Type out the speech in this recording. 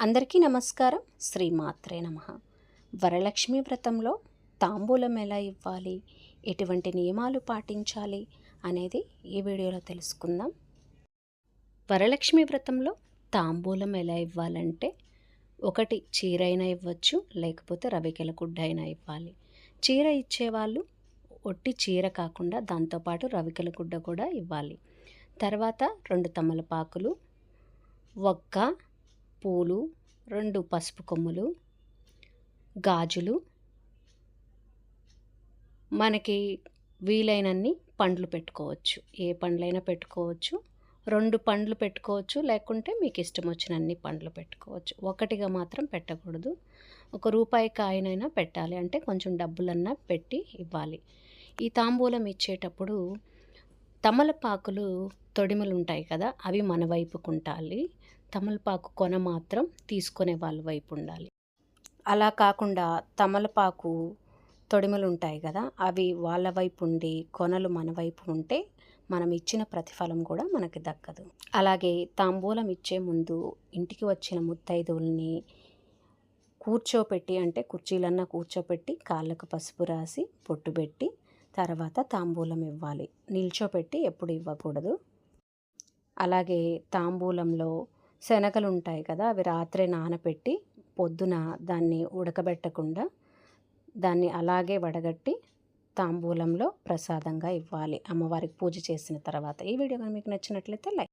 అందరికీ నమస్కారం. శ్రీమాత్రే నమ. వరలక్ష్మి వ్రతంలో తాంబూలం ఎలా ఇవ్వాలి? ఎటువంటి నియమాలు పాటించాలి? అనేది ఈ వీడియోలో తెలుసుకుందాం. వరలక్ష్మి వ్రతంలో తాంబూలం ఎలా ఇవ్వాలంటే ఒకటి చీర అయినా ఇవ్వచ్చు లేకపోతే రవికెల గుడ్డ అయినా ఇవ్వాలి. చీర ఇచ్చేవాళ్ళు ఒట్టి చీర కాకుండా దాంతోపాటు రవికెల గుడ్డ కూడా ఇవ్వాలి. తర్వాత రెండు తమలపాకులు ఒక్క పూలు రెండు పసుపు కొమ్ములు గాజులు. మనకి వీలైనన్ని పండ్లు పెట్టుకోవచ్చు. ఏ పండ్లైనా పెట్టుకోవచ్చు. రెండు పండ్లు పెట్టుకోవచ్చు. లేకుంటే మీకు ఇష్టం వచ్చిన అన్ని పండ్లు పెట్టుకోవచ్చు. ఒకటిగా మాత్రం పెట్టకూడదు. ఒక రూపాయి కాయనైనా పెట్టాలి. అంటే కొంచెం డబ్బులన్నా పెట్టి ఇవ్వాలి. ఈ తాంబూలం ఇచ్చేటప్పుడు తమలపాకులు తొడిమలు ఉంటాయి కదా అవి మన వైపుకు తమలపాకు కొన మాత్రం తీసుకునే వాళ్ళ వైపు ఉండాలి. అలా కాకుండా తమలపాకు తొడిమలు ఉంటాయి కదా అవి వాళ్ళ వైపు ఉండి కొనలు మన వైపు ఉంటే మనం ఇచ్చిన ప్రతిఫలం కూడా మనకి దక్కదు. అలాగే తాంబూలం ఇచ్చే ముందు ఇంటికి వచ్చిన ముత్తైదువుల్ని కూర్చోపెట్టి అంటే కుర్చీలన్నా కూర్చోపెట్టి కాళ్ళకు పసుపు రాసి పొట్టు పెట్టి తర్వాత తాంబూలం ఇవ్వాలి. నిల్చోపెట్టి ఎప్పుడు ఇవ్వకూడదు. అలాగే తాంబూలంలో శనగలు ఉంటాయి కదా అవి రాత్రే నానపెట్టి పొద్దున దాన్ని ఉడకబెట్టకుండా దాన్ని అలాగే వడగట్టి తాంబూలంలో ప్రసాదంగా ఇవ్వాలి. అమ్మవారికి పూజ చేసిన తర్వాత. ఈ వీడియో కానీ మీకు నచ్చినట్లయితే లైక్